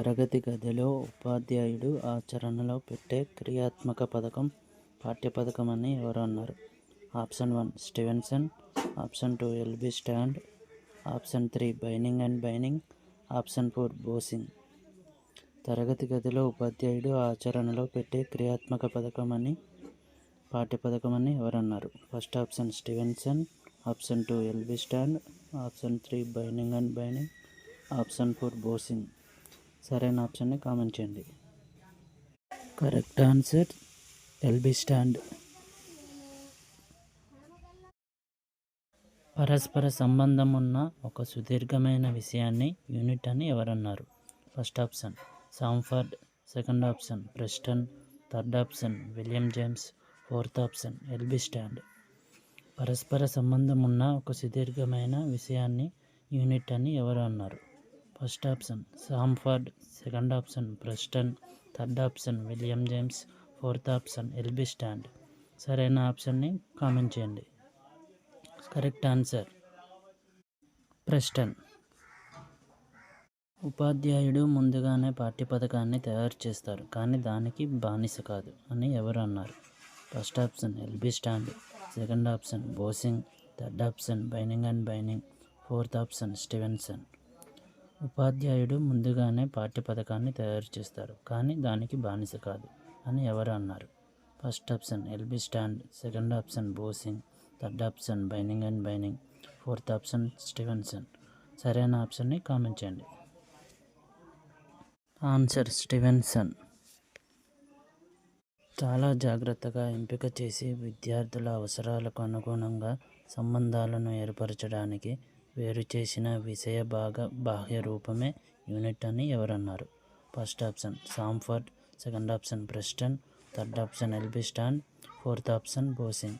తరగతి గదిలో ఉపాధ్యాయుడు ఆచరణలో పెట్టే క్రియాత్మక పథకం పాఠ్యపథకం అని ఎవరు అన్నారు. Option one Stevenson. Option two LB Stand. Option three Binning and Binning. Option four Bossing. తరగతి గదిలో ఉపాధ్యాయుడు ఆచరణలో పెట్టే క్రియాత్మక పథకం అని పాఠ్యపథకం అని ఎవరన్నారు first option Stevenson. Option two LB Stand. Option three Binning and Binning. Option four Bossing. సరైన ఆప్షన్ని కామెంట్ చేయండి. Correct answer LB Stand. పరస్పర సంబంధం ఉన్న ఒక సుదీర్ఘమైన విషయాన్ని యూనిట్ అని ఎవరన్నారు? First option Sanford. Second option Preston. Third option William James. Fourth option LB Stand. పరస్పర సంబంధం ఉన్న ఒక సుదీర్ఘమైన విషయాన్ని యూనిట్ అని ఎవరు అన్నారు? First option Sanford second option Preston third option William James fourth option LB Stand. సరైన ఆప్షన్ని కామెంట్ చేయండి. Correct answer Preston. ఉపాధ్యాయుడు ముందుగానే పాఠ్యపథకాన్ని తయారు చేస్తారు కానీ దానికి బానిస కాదు అని ఎవరు అన్నారు? First option LB Stand second option Bossing third option Binning and Binning fourth option Stevenson. ఉపాధ్యాయుడు ముందుగానే పాఠ్య పథకాన్ని తయారు చేస్తారు. కానీ దానికి బానిస కాదు అని ఎవరు అన్నారు? First option LB Stand second option Bossing third option Binning and Binning fourth option Stevenson. సరైన ఆప్షన్ని కామెంట్ చేయండి. Answer Stevenson. చాలా జాగ్రత్తగా ఎంపిక చేసి విద్యార్థుల అవసరాలకు అనుగుణంగా సంబంధాలను ఏర్పరచడానికి వేరు చేసిన విషయ భాగ బాహ్య రూపమే యూనిట్ అని ఎవరన్నారు? First option Sanford. Second option Preston. Third option LB Stand fourth option Bossing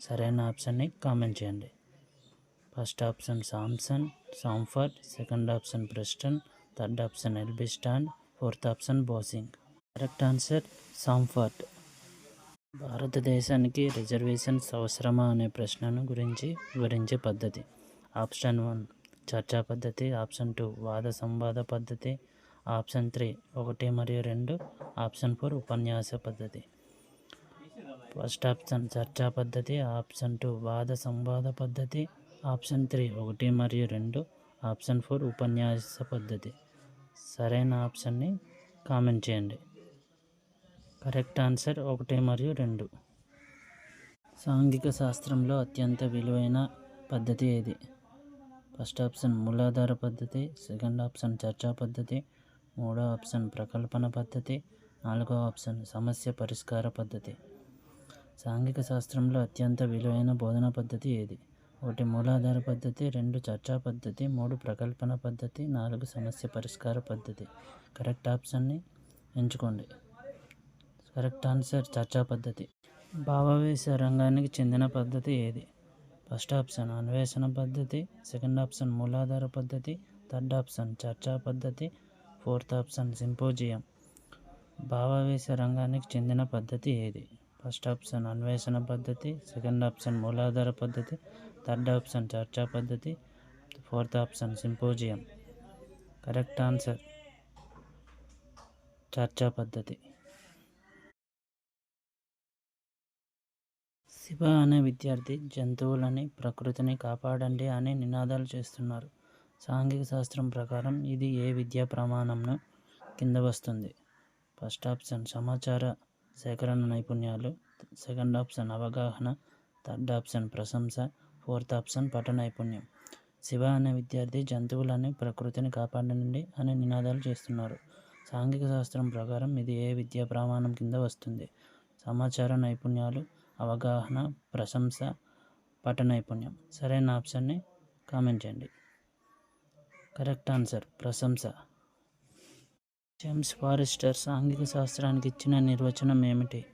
సరైన ఆప్షన్ని కామెంట్ చేయండి. First option Samson. Sanford. Second option Preston. Third option LB Stand fourth option Bossing correct answer Sanford. భారతదేశానికి reservations అవసరమా అనే ప్రశ్నను గురించి వివరించే పద్ధతి. ఆప్షన్ వన్ చర్చా పద్ధతి. ఆప్షన్ టూ వాద సంవాద పద్ధతి. ఆప్షన్ త్రీ ఒకటి మరియు రెండు. ఆప్షన్ ఫోర్ ఉపన్యాస పద్ధతి. ఫస్ట్ ఆప్షన్ చర్చా పద్ధతి. ఆప్షన్ టూ వాద సంవాద పద్ధతి. ఆప్షన్ త్రీ ఒకటి మరియు రెండు. ఆప్షన్ ఫోర్ ఉపన్యాస పద్ధతి. సరైన ఆప్షన్ని కామెంట్ చేయండి. కరెక్ట్ ఆన్సర్ ఒకటి మరియు రెండు. సాంఘిక శాస్త్రంలో అత్యంత విలువైన పద్ధతి ఏది? ఫస్ట్ ఆప్షన్ మూలాధార పద్ధతి సెకండ్ ఆప్షన్ చర్చా పద్ధతి మూడో ఆప్షన్ ప్రకల్పన పద్ధతి నాలుగో ఆప్షన్ సమస్య పరిష్కార పద్ధతి. సాంఘిక శాస్త్రంలో అత్యంత విలువైన బోధన పద్ధతి ఏది? ఒకటి మూలాధార పద్ధతి రెండు చర్చా పద్ధతి మూడు ప్రకల్పన పద్ధతి నాలుగు సమస్య పరిష్కార పద్ధతి. కరెక్ట్ ఆప్షన్ని ఎంచుకోండి. కరెక్ట్ ఆన్సర్ చర్చా పద్ధతి. భావావేశ రంగానికి చెందిన పద్ధతి ఏది? ఫస్ట్ ఆప్షన్ అన్వేషణ పద్ధతి సెకండ్ ఆప్షన్ మూలాధార పద్ధతి థర్డ్ ఆప్షన్ చర్చా పద్ధతి ఫోర్త్ ఆప్షన్ సింపోజియం. భావావేశ రంగానికి చెందిన పద్ధతి ఏది? ఫస్ట్ ఆప్షన్ అన్వేషణ పద్ధతి సెకండ్ ఆప్షన్ మూలాధార పద్ధతి థర్డ్ ఆప్షన్ చర్చా పద్ధతి fourth option symposium. Correct answer చర్చా పద్ధతి. శివ అనే విద్యార్థి జంతువులని ప్రకృతిని కాపాడండి అని నినాదాలు చేస్తున్నారు. సాంఘిక శాస్త్రం ప్రకారం ఇది ఏ విద్యా ప్రమాణంను కింద వస్తుంది? ఫస్ట్ ఆప్షన్ సమాచార సేకరణ నైపుణ్యాలు సెకండ్ ఆప్షన్ అవగాహన థర్డ్ ఆప్షన్ ప్రశంస ఫోర్త్ ఆప్షన్ పట నైపుణ్యం. శివ అనే విద్యార్థి జంతువులని ప్రకృతిని కాపాడండి అని నినాదాలు చేస్తున్నారు. సాంఘిక శాస్త్రం ప్రకారం ఇది ఏ విద్యా ప్రమాణం కింద వస్తుంది? సమాచార నైపుణ్యాలు అవగాహన ప్రశంస పట నైపుణ్యం సరైన ఆప్షన్ని కామెంట్ చేయండి. కరెక్ట్ ఆన్సర్ ప్రశంస. జేమ్స్ ఫారెస్టర్ సాంఘిక శాస్త్రానికి ఇచ్చిన నిర్వచనం ఏమిటి?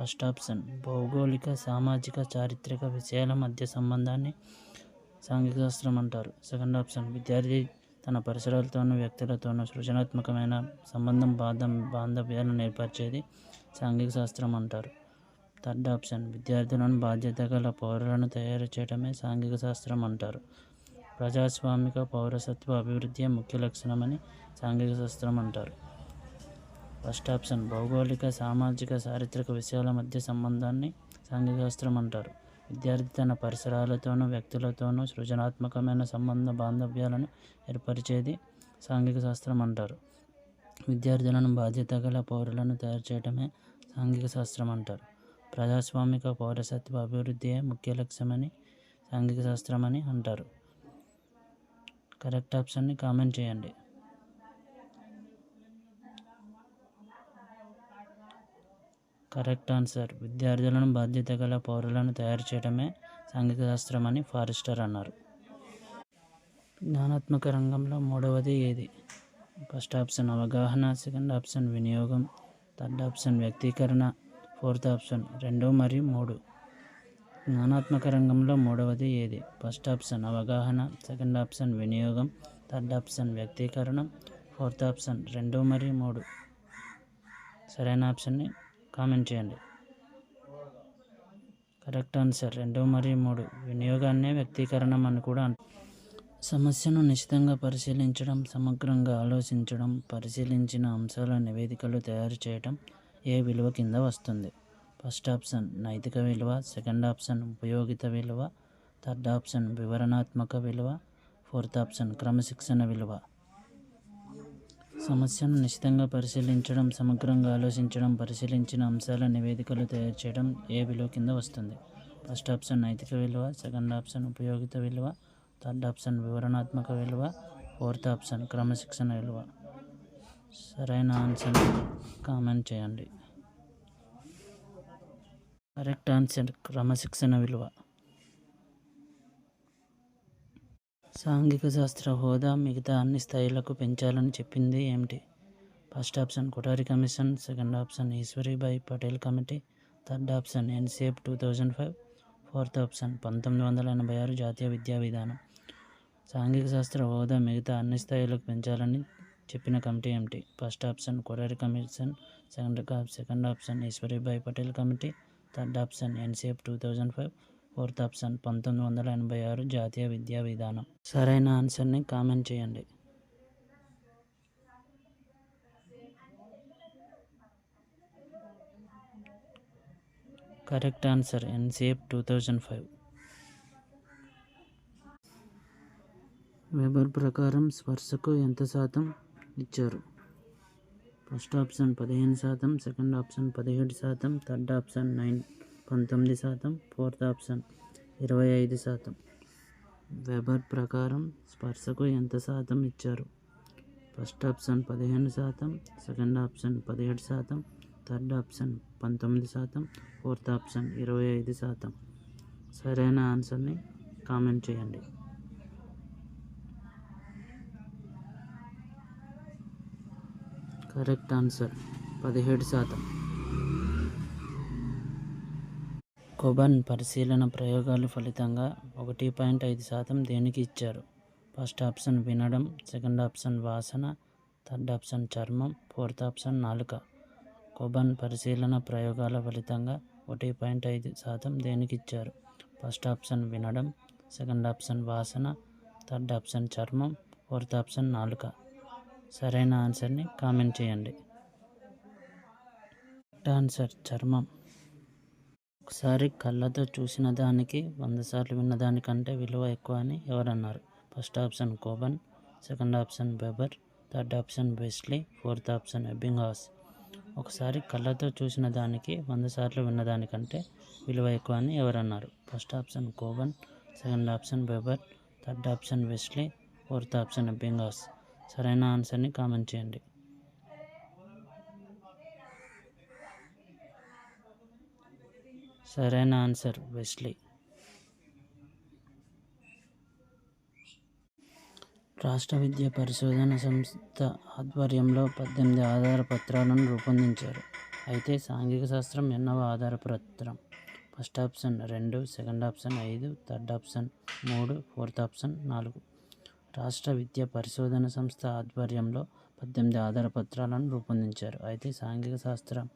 ఫస్ట్ ఆప్షన్ భౌగోళిక సామాజిక చారిత్రక విషయాల మధ్య సంబంధాన్ని సాంఘిక శాస్త్రం అంటారు. సెకండ్ ఆప్షన్ విద్యార్థి తన పరిసరాలతోనూ వ్యక్తులతోనూ సృజనాత్మకమైన సంబంధం బాధ బాంధవ్యాలను ఏర్పరిచేది సాంఘిక శాస్త్రం అంటారు. Third option. విద్యార్థులను బాధ్యత గల పౌరులను తయారు చేయడమే సాంఘిక శాస్త్రం అంటారు. ప్రజాస్వామిక పౌరసత్వ అభివృద్ధి ముఖ్య లక్షణమని సాంఘిక శాస్త్రం అంటారు. ఫస్ట్ ఆప్షన్ భౌగోళిక సామాజిక చారిత్రక విషయాల మధ్య సంబంధాన్ని సాంఘిక శాస్త్రం అంటారు. విద్యార్థి తన పరిసరాలతోనూ వ్యక్తులతోనూ సృజనాత్మకమైన సంబంధ బాంధవ్యాలను ఏర్పరిచేది సాంఘిక శాస్త్రం అంటారు. విద్యార్థులను బాధ్యత గల పౌరులను తయారు చేయడమే సాంఘిక శాస్త్రం అంటారు. ప్రజాస్వామిక పౌరసత్వ అభివృద్ధియే ముఖ్య లక్ష్యమని సాంఘిక శాస్త్రం అని అంటారు. కరెక్ట్ ఆప్షన్ని కామెంట్ చేయండి. Correct answer. విద్యార్థులను బాధ్యత గల పౌరులను తయారు చేయడమే సాంఘిక శాస్త్రం అని ఫారెస్టర్ అన్నారు. జ్ఞానాత్మక రంగంలో మూడవది ఏది? ఫస్ట్ ఆప్షన్ అవగాహన సెకండ్ ఆప్షన్ వినియోగం థర్డ్ ఆప్షన్ వ్యక్తీకరణ ఫోర్త్ ఆప్షన్. రెండు మరియు మూడు. జ్ఞానాత్మక రంగంలో మూడవది ఏది? ఫస్ట్ ఆప్షన్ అవగాహన సెకండ్ ఆప్షన్ వినియోగం థర్డ్ ఆప్షన్ వ్యక్తీకరణ ఫోర్త్ ఆప్షన్ రెండు మరియు మూడు. సరైన ఆప్షన్ని కామెంట్ చేయండి. Correct answer. రెండు మరియు మూడు. వినియోగాన్నే వ్యక్తీకరణం అని కూడా సమస్యను నిశితంగా పరిశీలించడం సమగ్రంగా ఆలోచించడం పరిశీలించిన అంశాల నివేదికలు తయారు చేయడం ఏ విలువ కింద వస్తుంది? ఫస్ట్ ఆప్షన్ నైతిక విలువ సెకండ్ ఆప్షన్ ఉపయోగిత విలువ థర్డ్ ఆప్షన్ వివరణాత్మక విలువ ఫోర్త్ ఆప్షన్ క్రమశిక్షణ విలువ. సమస్యను నిశితంగా పరిశీలించడం సమగ్రంగా ఆలోచించడం పరిశీలించిన అంశాల నివేదికలు తయారు చేయడం ఏ విలువ కింద వస్తుంది? ఫస్ట్ ఆప్షన్ నైతిక విలువ సెకండ్ ఆప్షన్ ఉపయోగిత విలువ థర్డ్ ఆప్షన్ వివరణాత్మక విలువ ఫోర్త్ ఆప్షన్ క్రమశిక్షణ విలువ. సరైన ఆన్సర్ కామెంట్ చేయండి. కరెక్ట్ ఆన్సర్ క్రమశిక్షణ విలువ. సాంఘిక శాస్త్ర హోదా మిగతా అన్ని స్థాయిలకు పెంచాలని చెప్పింది ఏమిటి? First option Kothari commission second option Ishwaribai Patel committee third option NCF two thousand five fourth option పంతొమ్మిది వందల ఎనభై ఆరు జాతీయ విద్యా విధానం. సాంఘిక శాస్త్ర హోదా మిగతా అన్ని స్థాయిలకు పెంచాలని చెప్పిన కమిటీ ఏమిటి first option Kothari commission second second option Ishwaribhai Patel committee third option NCF two thousand five fourth option పంతొమ్మిది వందల ఎనభై ఆరు జాతీయ విద్యా విధానం. సరైన ఆన్సర్ని కామెంట్ చేయండి. Correct answer NCF two thousand five. Weber ప్రకారం స్పర్శకు ఎంత శాతం? ఇచ్చారు. ఫస్ట్ ఆప్షన్ పదిహేను శాతం సెకండ్ ఆప్షన్ పదిహేడు శాతం థర్డ్ ఆప్షన్ నైన్ పంతొమ్మిది శాతం ఫోర్త్ ఆప్షన్ ఇరవై ఐదు శాతం. వెబర్ ప్రకారం స్పర్శకు ఎంత శాతం ఇచ్చారు? ఫస్ట్ ఆప్షన్ పదిహేను శాతం సెకండ్ ఆప్షన్ పదిహేడు శాతం థర్డ్ ఆప్షన్ పంతొమ్మిది శాతం ఫోర్త్ ఆప్షన్ ఇరవై ఐదు శాతం. సరైన ఆన్సర్ని కామెంట్ చేయండి. Correct answer. పదిహేడు శాతం. కొబన్ పరిశీలన ప్రయోగాలు ఫలితంగా ఒకటి పాయింట్ ఐదు శాతం దేనికి ఇచ్చారు? ఫస్ట్ ఆప్షన్ వినడం సెకండ్ ఆప్షన్ వాసన థర్డ్ ఆప్షన్ చర్మం ఫోర్త్ ఆప్షన్ నాలుక. కొబన్ పరిశీలన ప్రయోగాల ఫలితంగా ఒకటి పాయింట్ ఐదు శాతం దేనికి ఇచ్చారు? ఫస్ట్ ఆప్షన్ వినడం సెకండ్ ఆప్షన్ వాసన థర్డ్ ఆప్షన్ చర్మం ఫోర్త్ ఆప్షన్ నాలుక. సరైన ఆన్సర్ని కామెంట్ చేయండి. ఆన్సర్ చర్మం. ఒకసారి కళ్ళతో చూసిన దానికి వంద సార్లు విన్న దానికంటే విలువ ఎక్కువ అని ఎవరన్నారు? First option Coban second option Weber third option Besley fourth option Ebbinghaus ఒకసారి కళ్ళతో చూసిన దానికి వంద సార్లు విన్న దానికంటే విలువ ఎక్కువ అని ఎవరన్నారు? First option Coban second option Weber third option Wesley fourth option Ebbinghaus సరైన ఆన్సర్ని కామెంట్ చేయండి. సరైన ఆన్సర్ వెస్లీ. రాష్ట్ర విద్యా పరిశోధన సంస్థ ఆధ్వర్యంలో పద్దెనిమిది ఆధార పత్రాలను రూపొందించారు. అయితే సాంఘిక శాస్త్రం ఎన్నవ ఆధార పత్రం? ఫస్ట్ ఆప్షన్ రెండు సెకండ్ ఆప్షన్ ఐదు థర్డ్ ఆప్షన్ మూడు ఫోర్త్ ఆప్షన్ నాలుగు. రాష్ట్ర విద్యా పరిశోధన సంస్థ ఆధ్వర్యంలో పద్దెనిమిది ఆధార పత్రాలను రూపొందించారు. అయితే సాంఘిక శాస్త్రం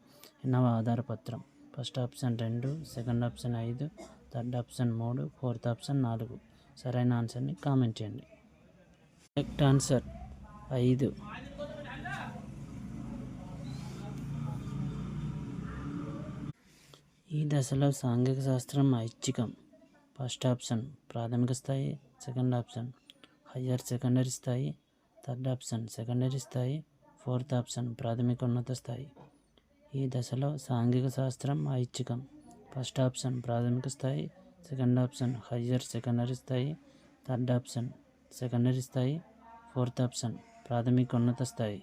ఎన్నవ ఆధారపత్రం. ఫస్ట్ ఆప్షన్ రెండు సెకండ్ ఆప్షన్ ఐదు థర్డ్ ఆప్షన్ మూడు ఫోర్త్ ఆప్షన్ నాలుగు. సరైన ఆన్సర్ని కామెంట్ చేయండి. కరెక్ట్ ఆన్సర్ ఐదు. ఈ దశలో సాంఘిక శాస్త్రం ఐచ్ఛికం. ఫస్ట్ ఆప్షన్ ప్రాథమిక స్థాయి సెకండ్ ఆప్షన్ హయ్యర్ సెకండరీ స్థాయి థర్డ్ ఆప్షన్ సెకండరీ స్థాయి ఫోర్త్ ఆప్షన్ ప్రాథమిక ఉన్నత స్థాయి. ఈ దశలో సాంఘిక శాస్త్రం ఐచ్ఛికం. ఫస్ట్ ఆప్షన్ ప్రాథమిక స్థాయి సెకండ్ ఆప్షన్ హయ్యర్ సెకండరీ స్థాయి థర్డ్ ఆప్షన్ సెకండరీ స్థాయి ఫోర్త్ ఆప్షన్ ప్రాథమిక ఉన్నత స్థాయి.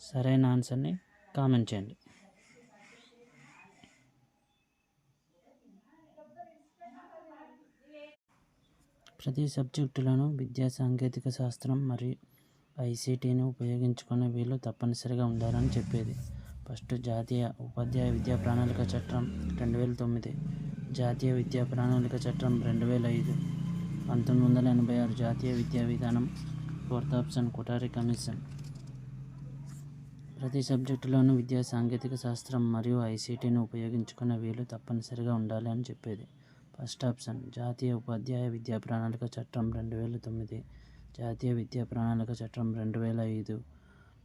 సరైన ఆన్సర్ని కామెంట్ చేయండి. ప్రతి సబ్జెక్టులను విద్యా సాంకేతిక శాస్త్రం మరియు ఐసీటీని ఉపయోగించుకునే వీళ్ళు తప్పనిసరిగా ఉండాలని చెప్పేది. ఫస్ట్ జాతీయ ఉపాధ్యాయ విద్యా ప్రణాళిక చట్టం రెండు వేల తొమ్మిది జాతీయ విద్యా ప్రణాళిక చట్టం రెండు వేల ఐదు పంతొమ్మిది వందల ఎనభై ఆరు జాతీయ విద్యా విధానం ఫోర్త్ ఆప్షన్ కుటారి కమిషన్. ప్రతి సబ్జెక్టులోనూ విద్యా సాంకేతిక శాస్త్రం మరియు ఐసీటీని ఉపయోగించుకునే వీళ్ళు తప్పనిసరిగా ఉండాలి అని చెప్పేది. ఫస్ట్ ఆప్షన్ జాతీయ ఉపాధ్యాయ విద్యా ప్రణాళిక చట్టం రెండు వేల తొమ్మిది జాతీయ విద్యా ప్రణాళిక చట్టం రెండు వేల ఐదు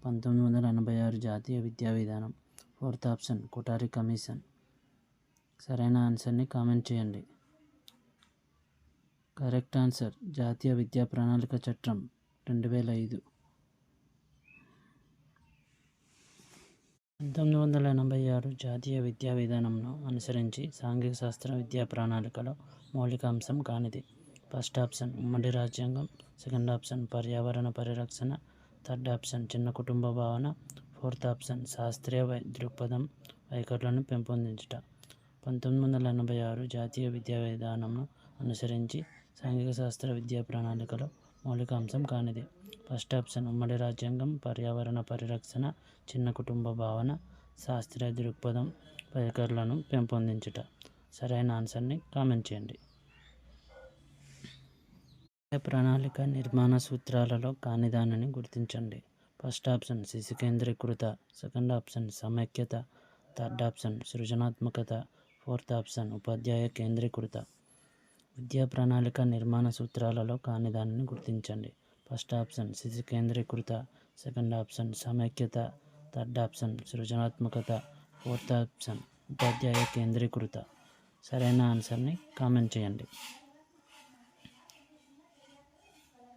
పంతొమ్మిది వందల ఎనభై ఆరు జాతీయ విద్యా విధానం. Fourth option Kothari commission. సరైన ఆన్సర్ని కామెంట్ చేయండి. కరెక్ట్ ఆన్సర్ జాతీయ విద్యా ప్రణాళిక చట్టం రెండు వేల ఐదు పంతొమ్మిది వందల ఎనభై ఆరు జాతీయ విద్యా విధానంను అనుసరించి సాంఘిక శాస్త్ర విద్యా ప్రణాళికలో మౌలిక అంశం కానిది. ఫస్ట్ ఆప్షన్ ఉమ్మడి రాజ్యాంగం. సెకండ్ ఆప్షన్ పర్యావరణ పరిరక్షణ. థర్డ్ ఆప్షన్ చిన్న కుటుంబ భావన. ఫోర్త్ ఆప్షన్ శాస్త్రీయ వై దృక్పథం వైఖరులను పెంపొందించుట. పంతొమ్మిది వందల ఎనభై ఆరు జాతీయ విద్యా విధానంను అనుసరించి సాంఘిక శాస్త్ర విద్యా ప్రణాళికలో మౌలిక అంశం కానిది. ఫస్ట్ ఆప్షన్ ఉమ్మడి రాజ్యాంగం పర్యావరణ పరిరక్షణ చిన్న కుటుంబ భావన శాస్త్రీయ దృక్పథం వైఖరులను పెంపొందించుట. సరైన ఆన్సర్ని కామెంట్ చేయండి. ప్రణాళిక నిర్మాణ సూత్రాలలో కానిదానిని గుర్తించండి. ఫస్ట్ ఆప్షన్ శిశు కేంద్రీకృత సెకండ్ ఆప్షన్ సమైక్యత థర్డ్ ఆప్షన్ సృజనాత్మకత ఫోర్త్ ఆప్షన్ ఉపాధ్యాయ కేంద్రీకృత. విద్యా ప్రణాళిక నిర్మాణ సూత్రాలలో కానిదానిని గుర్తించండి. ఫస్ట్ ఆప్షన్ శిశు కేంద్రీకృత సెకండ్ ఆప్షన్ సమైక్యత థర్డ్ ఆప్షన్ సృజనాత్మకత ఫోర్త్ ఆప్షన్ ఉపాధ్యాయ కేంద్రీకృత. సరైన ఆన్సర్ని కామెంట్ చేయండి.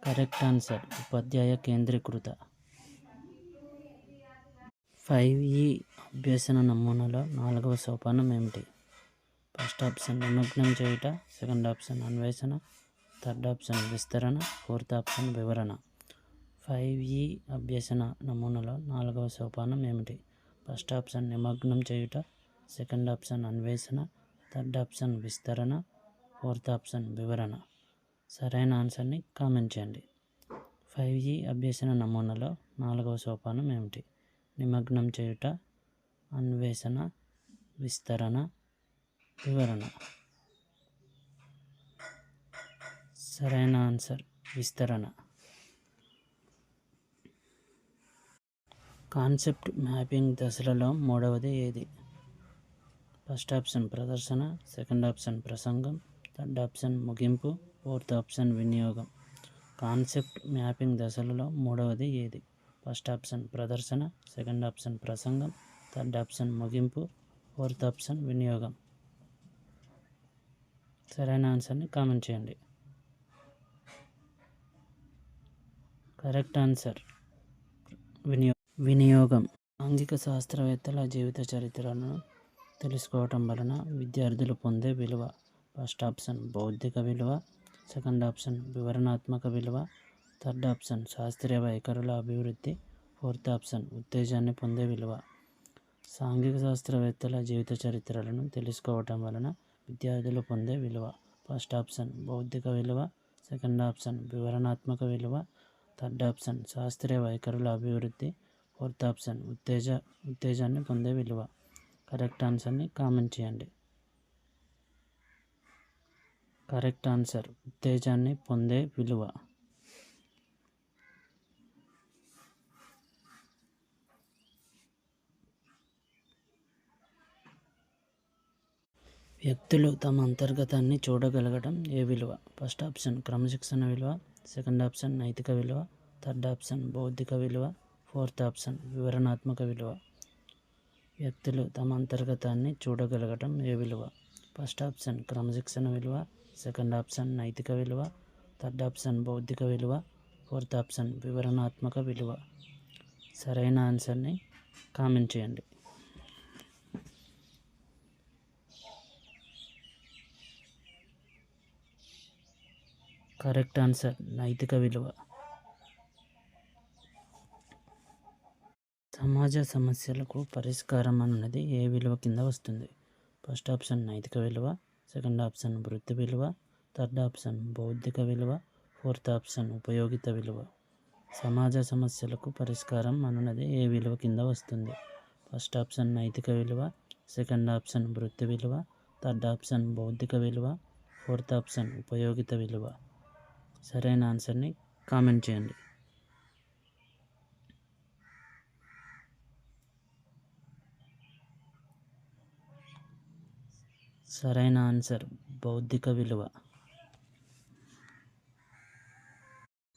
కరెక్ట్ ఆన్సర్ ఉపాధ్యాయ కేంద్రీకృత. ఫైవ్ ఈ అభ్యసన నమూనాలో నాలుగవ సోపానం ఏమిటి? ఫస్ట్ ఆప్షన్ నిమగ్నం చేయుట సెకండ్ ఆప్షన్ అన్వేషణ థర్డ్ ఆప్షన్ విస్తరణ ఫోర్త్ ఆప్షన్ వివరణ. ఫైవ్ ఈ అభ్యసన నమూనాలో నాలుగవ సోపానం ఏమిటి? ఫస్ట్ ఆప్షన్ నిమగ్నం చేయుట సెకండ్ ఆప్షన్ అన్వేషణ థర్డ్ ఆప్షన్ విస్తరణ ఫోర్త్ ఆప్షన్ వివరణ. సరైన ఆన్సర్ని కామెంట్ చేయండి. ఫైవ్ జీ అభ్యసన నమూనాలో నాలుగవ సోపానం ఏమిటి? నిమగ్నం చేయుట అన్వేషణ విస్తరణ వివరణ. సరైన ఆన్సర్ విస్తరణ. కాన్సెప్ట్ మ్యాపింగ్ దశలలో మూడవది ఏది? ఫస్ట్ ఆప్షన్ ప్రదర్శన సెకండ్ ఆప్షన్ ప్రసంగం థర్డ్ ఆప్షన్ ముగింపు ఫోర్త్ ఆప్షన్ వినియోగం. కాన్సెప్ట్ మ్యాపింగ్ దశలలో మూడవది ఏది? ఫస్ట్ ఆప్షన్ ప్రదర్శన సెకండ్ ఆప్షన్ ప్రసంగం థర్డ్ ఆప్షన్ ముగింపు ఫోర్త్ ఆప్షన్ వినియోగం. సరైన ఆన్సర్ని కామెంట్ చేయండి. Correct answer. వినియో వినియోగం. ఆంగిక శాస్త్రవేత్తల జీవిత చరిత్రను తెలుసుకోవటం వలన విద్యార్థులు పొందే విలువ ఫస్ట్ ఆప్షన్ బౌద్ధిక విలువ సెకండ్ ఆప్షన్ వివరణాత్మక విలువ థర్డ్ ఆప్షన్ శాస్త్రీయ వైఖరుల అభివృద్ధి ఫోర్త్ ఆప్షన్ ఉత్తేజాన్ని పొందే విలువ. సాంఘిక శాస్త్రవేత్తల జీవిత చరిత్రలను తెలుసుకోవటం వలన విద్యార్థులు పొందే విలువ ఫస్ట్ ఆప్షన్ బౌద్ధిక విలువ సెకండ్ ఆప్షన్ వివరణాత్మక విలువ థర్డ్ ఆప్షన్ శాస్త్రీయ వైఖరుల అభివృద్ధి. ఫోర్త్ ఆప్షన్ ఉత్తేజ ఉత్తేజాన్ని పొందే విలువ. కరెక్ట్ ఆన్సర్ని కామెంట్ చేయండి. కరెక్ట్ ఆన్సర్ ఉత్తేజాన్ని పొందే విలువ. వ్యక్తులు తమ అంతర్గతాన్ని చూడగలగడం ఏ విలువ? ఫస్ట్ ఆప్షన్ క్రమశిక్షణ విలువ. సెకండ్ ఆప్షన్ నైతిక విలువ థర్డ్ ఆప్షన్ బౌద్ధిక విలువ ఫోర్త్ ఆప్షన్ వివరణాత్మక విలువ వ్యక్తులు తమ అంతర్గతాన్ని చూడగలగటం ఏ విలువ? ఫస్ట్ ఆప్షన్ క్రమశిక్షణ విలువ సెకండ్ ఆప్షన్ నైతిక విలువ థర్డ్ ఆప్షన్ బౌద్ధిక విలువ ఫోర్త్ ఆప్షన్ వివరణాత్మక విలువ సరైన ఆన్సర్ని కామెంట్ చేయండి. కరెక్ట్ ఆన్సర్ నైతిక విలువ. సమాజ సమస్యలకు పరిష్కారం అన్నది ఏ విలువ కింద వస్తుంది? ఫస్ట్ ఆప్షన్ నైతిక విలువ సెకండ్ ఆప్షన్ వృత్తి విలువ థర్డ్ ఆప్షన్ బౌద్ధిక విలువ ఫోర్త్ ఆప్షన్ ఉపయోగిత విలువ. సమాజ సమస్యలకు పరిష్కారం అన్నది ఏ విలువ కింద వస్తుంది? ఫస్ట్ ఆప్షన్ నైతిక విలువ సెకండ్ ఆప్షన్ వృత్తి విలువ థర్డ్ ఆప్షన్ బౌద్ధిక విలువ ఫోర్త్ ఆప్షన్ ఉపయోగిత విలువ. సరైన ఆన్సర్ని కామెంట్ చేయండి. సరైన ఆన్సర్ బౌద్ధిక విలువ.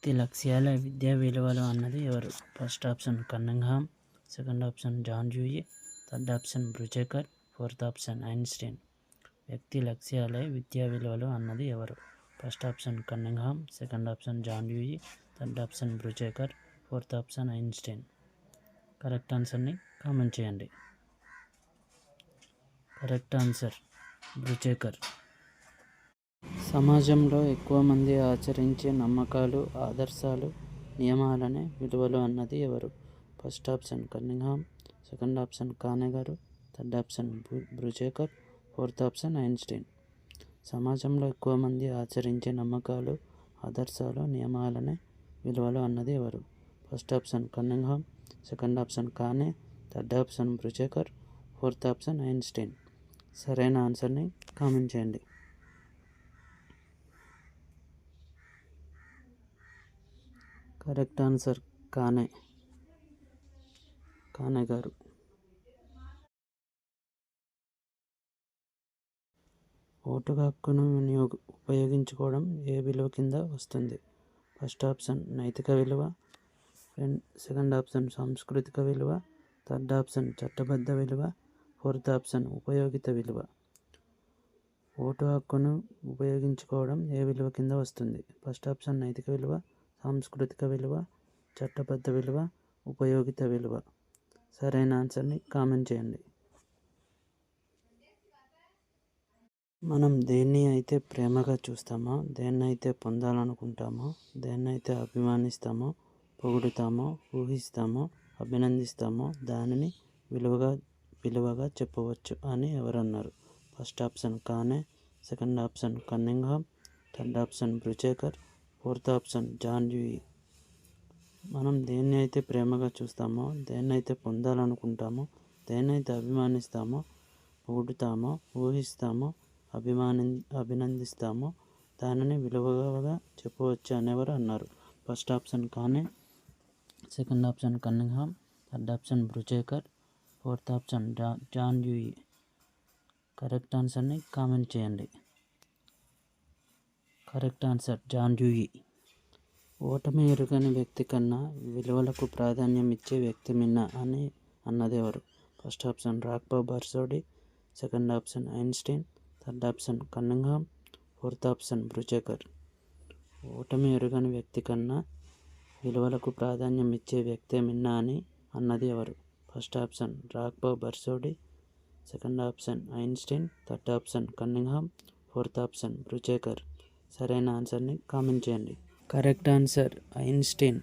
వ్యక్తి లక్ష్యాల విద్యా విలువలు అన్నది ఎవరు? First option Cunningham second option John Dewey third option Brubacher fourth option Einstein. వ్యక్తి లక్ష్యాలే విద్యా విలువలు అన్నది ఎవరు? First option Cunningham second option John Dewey third option Brubacher fourth option Einstein correct ఆన్సర్ని కామెంట్ చేయండి. కరెక్ట్ ఆన్సర్ బ్రుచేకర్ సమాజంలో ఎక్కువ మంది ఆచరించే నమ్మకాలు ఆదర్శాలు నియమాలనే విలువలు అన్నది ఎవరు? First option Cunningham second option Kane గారు. Third option Brubacher fourth option Einstein సమాజంలో ఎక్కువ మంది ఆచరించే నమ్మకాలు ఆదర్శాలు నియమాలనే విలువలు అన్నది ఎవరు? First option Cunningham second option Kane third option Brubacher fourth option Einstein. సరైన ఆన్సర్ని కామెంట్ చేయండి. కరెక్ట్ ఆన్సర్ కానే కానే గారు. ఓటు హక్కును వినియోగ ఉపయోగించుకోవడం ఏ విలువ కింద వస్తుంది? ఫస్ట్ ఆప్షన్ నైతిక విలువ. సెకండ్ ఆప్షన్ సాంస్కృతిక విలువ. థర్డ్ ఆప్షన్ చట్టబద్ధ విలువ. ఫోర్త్ ఆప్షన్ ఉపయోగిత విలువ. ఓటు హక్కును ఉపయోగించుకోవడం ఏ విలువ కింద వస్తుంది? ఫస్ట్ ఆప్షన్ నైతిక విలువ సాంస్కృతిక విలువ చట్టబద్ధ విలువ ఉపయోగిత విలువ. సరైన ఆన్సర్ని కామెంట్ చేయండి. మనం దేన్ని అయితే ప్రేమగా చూస్తామో దేన్నైతే పొందాలనుకుంటామో దేన్నైతే అభిమానిస్తామో పొగుడుతామో ఊహిస్తామో అభినందిస్తామో దానిని విలువగా విలువగా చెప్పవచ్చు అని ఎవరన్నారు. First option Kane second option Cunningham third option Brubacher fourth option John Dewey మనం దేన్ని అయితే ప్రేమగా చూస్తామో దేన్నైతే పొందాలనుకుంటామో దేన్నైతే అభిమానిస్తామో పొగుడుతామో ఊహిస్తామో అభిమాని అభినందిస్తామో. దానిని విలువగా చెప్పవచ్చు అనేవారు అన్నారు. First option Kane second option Cunningham third option Brubacher fourth option Jo John Dewey correct ఆన్సర్ని కామెంట్ చేయండి. కరెక్ట్ ఆన్సర్ జాన్ డ్యూయి ఓటమి ఎరుగని వ్యక్తి కన్నా విలువలకు ప్రాధాన్యం ఇచ్చే వ్యక్తి మిన్న అని అన్నదేవారు first option Ralph Borsodi second option Einstein third option Cunningham fourth option Brubacher ఓటమి ఎరుగని వ్యక్తి కన్నా విలువలకు ప్రాధాన్యం ఇచ్చే వ్యక్తే మిన్న అని అన్నది ఎవరు? First option Ralph Borsodi second option Einstein third option Cunningham fourth option Brubacher సరైన ఆన్సర్ని కామెంట్ చేయండి. Correct answer Einstein.